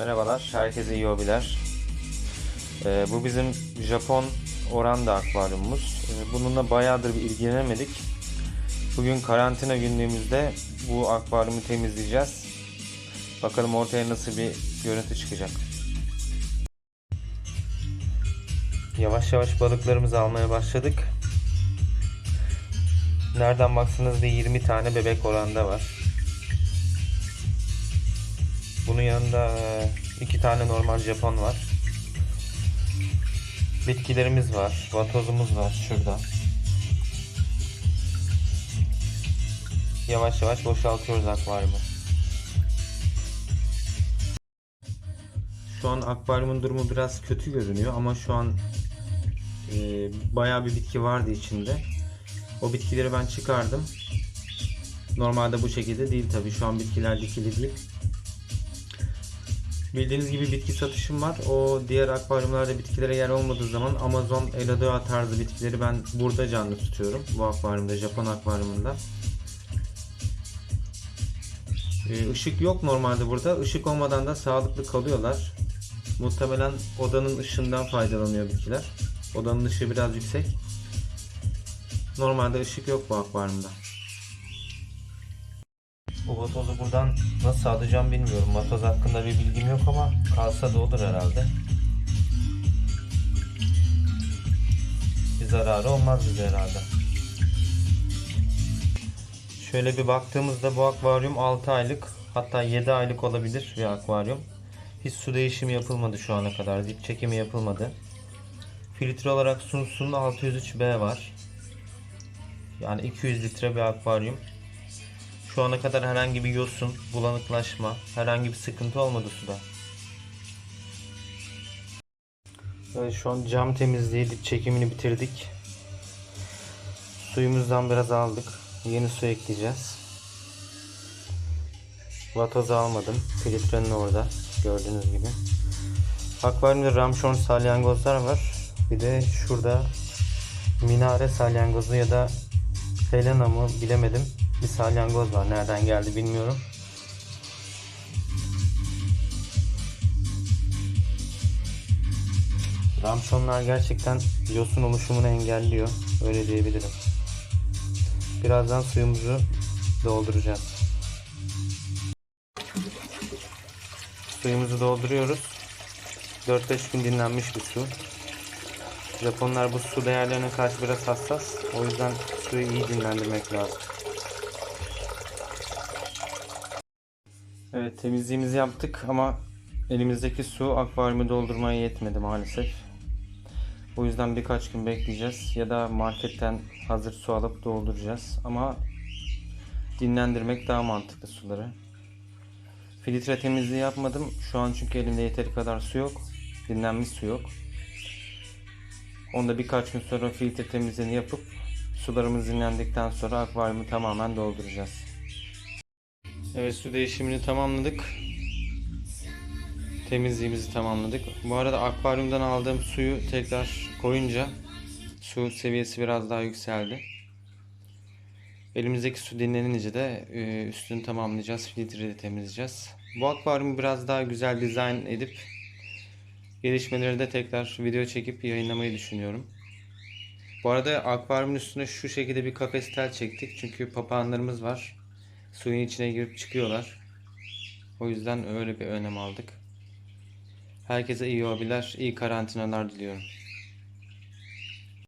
Merhabalar, herkese iyi hobiler. Ee, bu bizim Japon oranda akvaryumumuz. Ee, bununla bayağıdır bir ilgilenemedik. Bugün karantina günlüğümüzde bu akvaryumu temizleyeceğiz. Bakalım ortaya nasıl bir görüntü çıkacak. Yavaş yavaş balıklarımızı almaya başladık. Nereden baksanız da 20 tane bebek oranda var. Bunun yanında e, iki tane normal Japon var. Bitkilerimiz var. Vatozumuz var şurada. Yavaş yavaş boşaltıyoruz akvaryumu. Şu an akvaryumun durumu biraz kötü görünüyor ama şu an e, bayağı bir bitki vardı içinde. O bitkileri ben çıkardım. Normalde bu şekilde değil tabii. Şu an bitkiler dikili değil. Bildiğiniz gibi bitki satışım var. O diğer akvaryumlarda bitkilere yer olmadığı zaman Amazon Eladora tarzı bitkileri ben burada canlı tutuyorum. Bu akvaryumda, Japon akvaryumunda. Ee, Işık yok normalde burada. Işık olmadan da sağlıklı kalıyorlar. Muhtemelen odanın ışığından faydalanıyor bitkiler. Odanın ışığı biraz yüksek. Normalde ışık yok bu akvaryumda. Bu vatozu buradan nasıl alacağım bilmiyorum. Vatoz hakkında bir bilgim yok ama kalsa da olur herhalde. Bir zararı olmaz bize herhalde. Şöyle bir baktığımızda bu akvaryum 6 aylık hatta 7 aylık olabilir bir akvaryum. Hiç su değişimi yapılmadı şu ana kadar. Dip çekimi yapılmadı. Filtre olarak Sunsun 603B var. Yani 200 litre bir akvaryum. Şu ana kadar herhangi bir yosun, bulanıklaşma, herhangi bir sıkıntı olmadı suda. Evet, şu an cam temizliği, dip çekimini bitirdik. Suyumuzdan biraz aldık. Yeni su ekleyeceğiz. Vatozu almadım. Filtrenin orada. Gördüğünüz gibi. Akvaryumda ramşon salyangozlar var. Bir de şurada minare salyangozu ya da Helena mı bilemedim. Bir salyangoz var. Nereden geldi bilmiyorum. Ramşonlar gerçekten yosun oluşumunu engelliyor. Öyle diyebilirim. Birazdan suyumuzu dolduracağız. Suyumuzu dolduruyoruz. 4-5 gün dinlenmiş bir su. Japonlar bu su değerlerine karşı biraz hassas. O yüzden suyu iyi dinlendirmek lazım. Evet temizliğimizi yaptık ama elimizdeki su akvaryumu doldurmaya yetmedi maalesef. O yüzden birkaç gün bekleyeceğiz ya da marketten hazır su alıp dolduracağız ama dinlendirmek daha mantıklı suları. Filtre temizliği yapmadım şu an çünkü elimde yeteri kadar su yok. Dinlenmiş su yok. Onda birkaç gün sonra filtre temizliğini yapıp sularımız dinlendikten sonra akvaryumu tamamen dolduracağız. Evet su değişimini tamamladık. Temizliğimizi tamamladık. Bu arada akvaryumdan aldığım suyu tekrar koyunca su seviyesi biraz daha yükseldi. Elimizdeki su dinlenince de e, üstünü tamamlayacağız. Filtreyi de temizleyeceğiz. Bu akvaryumu biraz daha güzel dizayn edip gelişmeleri de tekrar video çekip yayınlamayı düşünüyorum. Bu arada akvaryumun üstüne şu şekilde bir kafes çektik. Çünkü papağanlarımız var. Suyun içine girip çıkıyorlar. O yüzden öyle bir önem aldık. Herkese iyi hobiler, iyi karantinalar diliyorum.